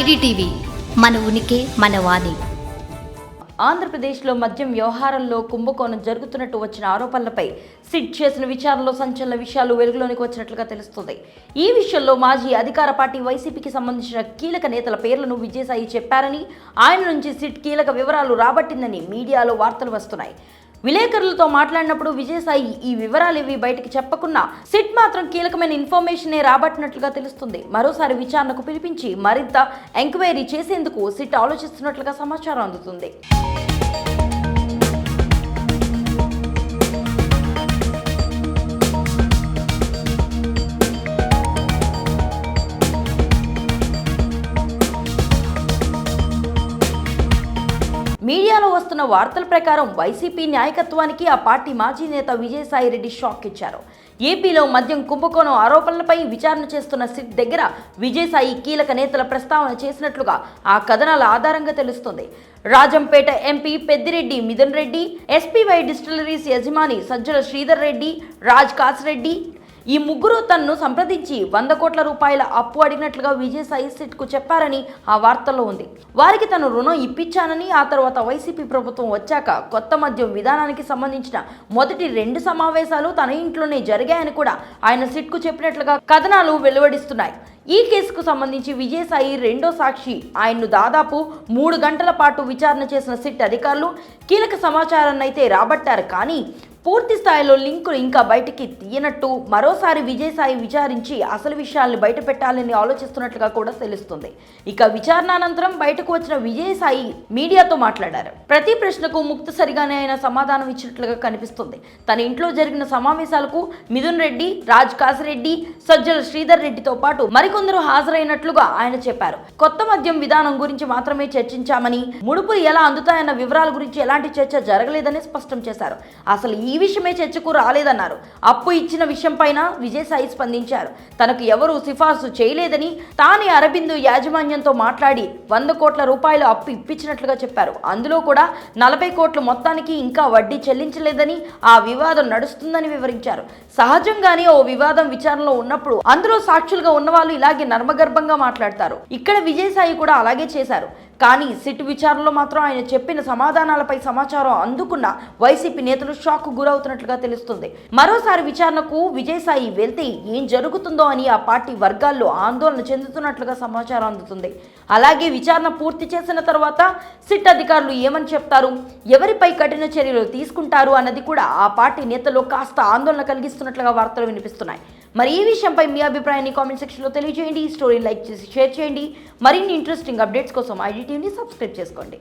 IDTV మన ఉనికి మన వాణి. ఆంధ్రప్రదేశ్లో మద్యం వ్యవహారంలో కుంభకోణం జరుగుతున్నట్టు వచ్చిన ఆరోపణలపై సిట్ చేసిన విచారణలో సంచలన విషయాలు వెలుగులోనికి వచ్చినట్లుగా తెలుస్తుంది. ఈ విషయంలో మాజీ అధికార పార్టీ వైసీపీకి సంబంధించిన కీలక నేతల పేర్లను విజయసాయి చెప్పారని ఆయన నుంచి సిట్ కీలక వివరాలు రాబట్టిందని మీడియాలో వార్తలు వస్తున్నాయి. విలేకరులతో మాట్లాడినప్పుడు విజయసాయి ఈ వివరాలేవి బయటికి చెప్పకున్నా సిట్ మాత్రం కీలకమైన ఇన్ఫర్మేషనే రాబట్టినట్లుగా తెలుస్తుంది. మరోసారి విచారణకు పిలిపించి మరింత ఎంక్వైరీ చేసేందుకు సిట్ ఆలోచిస్తున్నట్లుగా సమాచారం అందుతుంది. మీడియాలో వస్తున్న వార్తల ప్రకారం వైసీపీ నాయకత్వానికి ఆ పార్టీ మాజీ నేత విజయసాయిరెడ్డి షాక్ ఇచ్చారు. ఏపీలో మద్యం కుంభకోణం ఆరోపణలపై విచారణ చేస్తున్న సిట్ దగ్గర విజయసాయి కీలక నేతల ప్రస్తావన చేసినట్లుగా ఆ కథనాల ఆధారంగా తెలుస్తుంది. Rajampet MP Peddireddy Mithun Reddy SPY distilleries యజమాని సజ్జల శ్రీధర్ రెడ్డి రాజ్ కాసిరెడ్డి ఈ ముగ్గురు తనను సంప్రదించి వంద కోట్ల రూపాయల అప్పు అడిగినట్లుగా విజయసాయి సిట్కు చెప్పారని ఆ వార్తల్లో ఉంది. వారికి తను రుణం ఇప్పించానని ఆ తర్వాత వైసీపీ ప్రభుత్వం వచ్చాక కొత్త మద్యం విధానానికి సంబంధించిన మొదటి రెండు సమావేశాలు తన ఇంట్లోనే జరిగాయని కూడా ఆయన సిట్కు చెప్పినట్లుగా కథనాలు వెలువడిస్తున్నాయి. ఈ కేసుకు సంబంధించి విజయసాయి రెండో సాక్షి. ఆయన్ను దాదాపు మూడు గంటల పాటు విచారణ చేసిన సిట్ అధికారులు కీలక సమాచారాన్ని అయితే రాబట్టారు. కానీ పూర్తి స్థాయిలో లింకులు ఇంకా బయటికి తీయనట్టు మరోసారి విజయసాయి విచారించి అసలు విషయాల్ని బయట పెట్టాలని ఆలోచిస్తున్నట్లుగా కూడా తెలుస్తుంది. ఇక విచారణ అనంతరం బయటకు వచ్చిన విజయసాయి మీడియాతో మాట్లాడారు. ప్రతి ప్రశ్నకు ముక్తసరిగానే ఆయన సమాధానం ఇచ్చినట్లుగా కనిపిస్తుంది. తన ఇంట్లో జరిగిన సమావేశాలకు మిథున్ రెడ్డి రాజ్ కాసిరెడ్డి సజ్జల శ్రీధర్ రెడ్డితో పాటు మరికొందరు హాజరైనట్లుగా ఆయన చెప్పారు. కొత్త మద్యం విధానం గురించి మాత్రమే చర్చించామని ముడుపులు ఎలా అందుతాయన్న వివరాల గురించి ఎలాంటి చర్చ జరగలేదని స్పష్టం చేశారు. అసలు ఈ ఈ విషయమే చర్చకు రాలేదన్నారు. అప్పు ఇచ్చిన విషయంపైన విజయసాయి స్పందించారు. తనకు ఎవరూ సిఫార్సు చేయలేదని తానే అరబిందు యాజమాన్యంతో మాట్లాడి వంద కోట్ల రూపాయలు అప్పు ఇప్పించినట్లుగా చెప్పారు. అందులో కూడా నలభై కోట్ల మొత్తానికి ఇంకా వడ్డీ చెల్లించలేదని ఆ వివాదం నడుస్తుందని వివరించారు. సహజంగానే ఓ వివాదం విచారణలో ఉన్నప్పుడు అందులో సాక్షులుగా ఉన్నవాళ్ళు ఇలాగే నర్మగర్భంగా మాట్లాడతారు. ఇక్కడ విజయసాయి కూడా అలాగే చేశారు. కానీ సిట్ విచారణలో మాత్రం ఆయన చెప్పిన సమాధానాలపై సమాచారం అందుకున్న వైసీపీ నేతలు షాక్ గురవుతున్నట్లుగా తెలుస్తుంది. మరోసారి విచారణకు విజయసాయి వెళ్తే ఏం జరుగుతుందో అని ఆ పార్టీ వర్గాల్లో ఆందోళన చెందుతున్నట్లుగా సమాచారం అందుతుంది. అలాగే విచారణ పూర్తి చేసిన తర్వాత సిట్ అధికారులు ఏమని చెప్తారు? ఎవరిపై కఠిన చర్యలు తీసుకుంటారు? అన్నది కూడా ఆ పార్టీ నేతలు కాస్త ఆందోళన కలిగిస్తున్నట్లుగా వార్తలు వినిపిస్తున్నాయి. మరి ఈ విషయంపై మీ అభిప్రాయాన్ని కామెంట్ సెక్షన్లో తెలియజేయండి. ఈ స్టోరీ లైక్ చేసి షేర్ చేయండి. మరిన్ని ఇంట్రెస్టింగ్ అప్డేట్స్ కోసం ఐడి టీవీని సబ్స్క్రైబ్ చేసుకోండి.